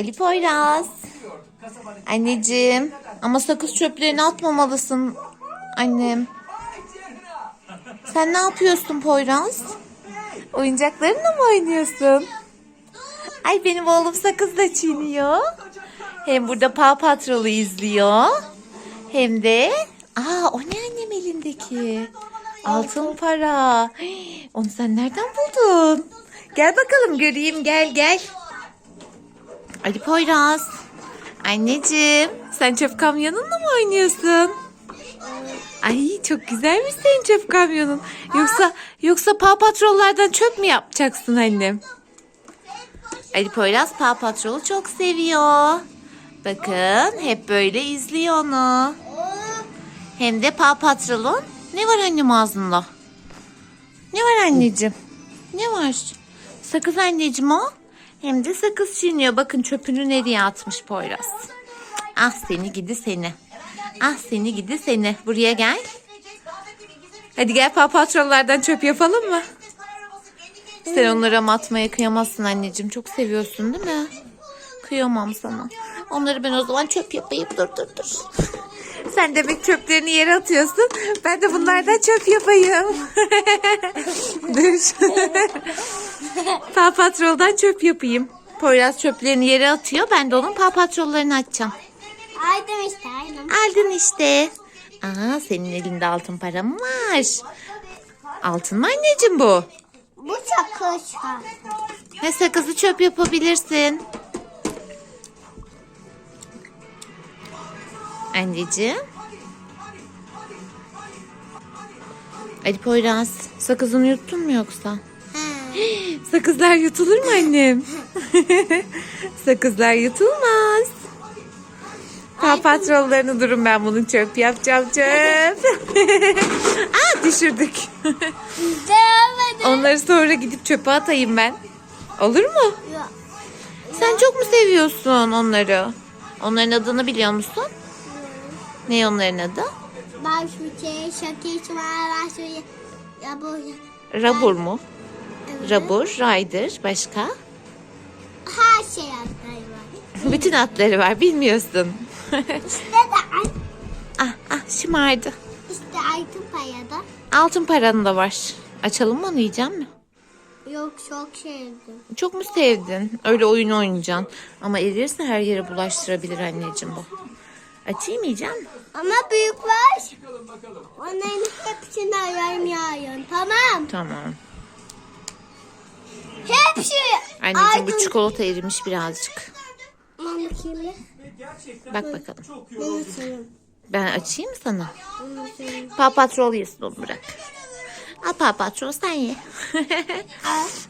Ali Poyraz. Anneciğim ama sakız çöplerini atmamalısın. Annem. Sen ne yapıyorsun Poyraz? Oyuncaklarınla mı oynuyorsun? Ay benim oğlum sakız da çiğniyor. Hem burada Paw Patrol'u izliyor. Hem de... Aa o ne annem elindeki? Altın para. Onu sen nereden buldun? Gel bakalım göreyim gel gel. Ali Poyraz. Anneciğim sen çöp kamyonunla mı oynuyorsun? Ay çok güzelmiş senin çöp kamyonun. Yoksa yoksa Paw Patrol'lardan çöp mü yapacaksın annem? Ali Poyraz Paw Patrol'u çok seviyor. Bakın hep böyle izliyor onu. Hem de Paw Patrol'un ne var annem ağzında? Ne var anneciğim? Ne var? Sakız anneciğim o. Hem de sakız çiğniyor. Bakın çöpünü nereye atmış Poyraz. Ah seni gidi seni. Ah seni gidi seni. Buraya gel. Hadi gel Paw Patrol'lardan çöp yapalım mı? Sen onları ama atmaya kıyamazsın anneciğim. Çok seviyorsun değil mi? Kıyamam sana. Onları ben o zaman çöp yapayım. Dur dur dur. Sen demek çöplerini yere atıyorsun. Ben de bunlardan çöp yapayım. dur. Paw Patrol'dan çöp yapayım. Poyraz çöplerini yere atıyor. Ben de onun Paw Patrol'larını açacağım. Aldım işte aldım. Aldın işte. Aa senin elinde altın para mı var? Altın mı anneciğim bu? Bu sakız. Ne sakızı çöp yapabilirsin. Anneciğim. Ali Poyraz sakızını yuttun mu yoksa? Sakızlar yutulur mu annem? Sakızlar yutulmaz. Paw patrollarını durun ben bunu çöp yapacağım çöp. Aa düşürdük. Onları sonra gidip çöpe atayım ben. Olur mu? Yok. Sen çok mu seviyorsun onları? Onların adını biliyor musun? Ne onların adı? Şey şakir şu ya bu Rabur mu? Rabur, Rider, başka? her şey atları var. Bütün atları var bilmiyorsun. İşte de ah ah şımardı. işte altın payada. Altın paranın da var. Açalım mı onu yiyeceğim mi? Yok çok sevdim. Çok mu sevdin? Öyle oyun oynayacaksın. Ama erirse her yere bulaştırabilir anneciğim bu. Açayım yiyeceğim mi? Ama büyük var. Onların hepsini ayarım yayın. Tamam. Tamam. Hepsi. Anneciğim bu çikolata erimiş birazcık. Ben bakayım. Bak bakalım. Ben açayım. Ben açayım mı sana? Paw Patrol yesin onu bırak. Al Paw Patrol sen ye.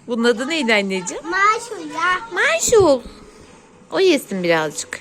Bunun adı neydi anneciğim? Maşul ya. Marshall. O yesin birazcık.